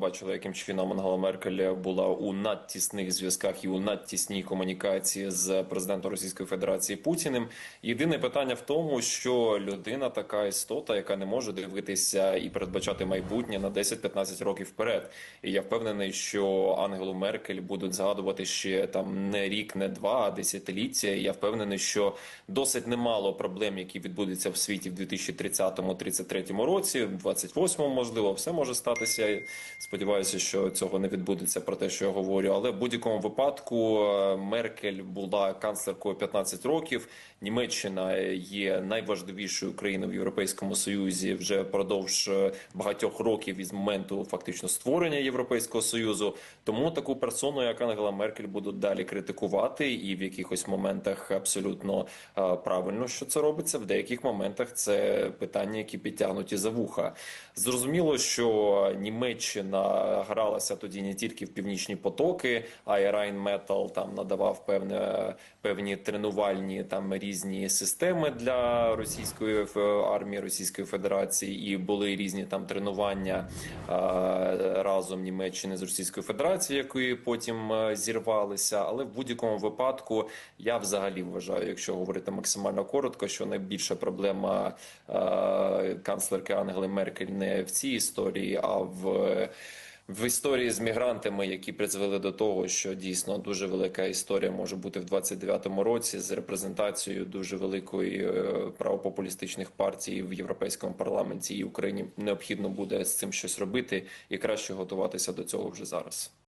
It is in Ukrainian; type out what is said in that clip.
бачили, яким чином Ангела Меркель була у надтісних зв'язках і у надтісній комунікації з президентом Російської Федерації Путіним. Єдине питання в тому, що людина така істота, яка не може дивитися і передбачати майбутнє на 10-15 років вперед. І я впевнений, що Ангелу Меркель будуть згадувати ще там не рік, не два, а десятиліття. І я впевнений, що досить немало проблем, які відбудуться в світі в 2030-33 році, в 28-му, можливо, все може статися. Сподіваюся, що цього не відбудеться про те, що я говорю. Але в будь-якому випадку е, Меркель була канцлеркою 15 років. Німеччина є найважливішою країною в Європейському Союзі вже впродовж е, багатьох років із моменту фактично створення Європейського союзу. Тому таку персону, як Ангела Меркель, будуть далі критикувати, і в якихось моментах абсолютно е, правильно, що це робиться. В деяких моментах це питання, які підтягнуті за вуха. Зрозуміло, що Німеччина гралася тоді не тільки в північні потоки, а й Rheinmetall там надавав певне певні тренувальні там різні системи для російської армії Російської Федерації, і були різні там тренування е, разом Німеччини з Російською Федерацією, які потім е, зірвалися. Але в будь-якому випадку я взагалі вважаю, якщо говорити максимально коротко, що найбільша проблема е, канцлерки Ангели Меркель не в цій історії, а в в історії з мігрантами, які призвели до того, що дійсно дуже велика історія може бути в 29-му році з репрезентацією дуже великої е, правопопулістичних партій в європейському парламенті і Україні необхідно буде з цим щось робити і краще готуватися до цього вже зараз.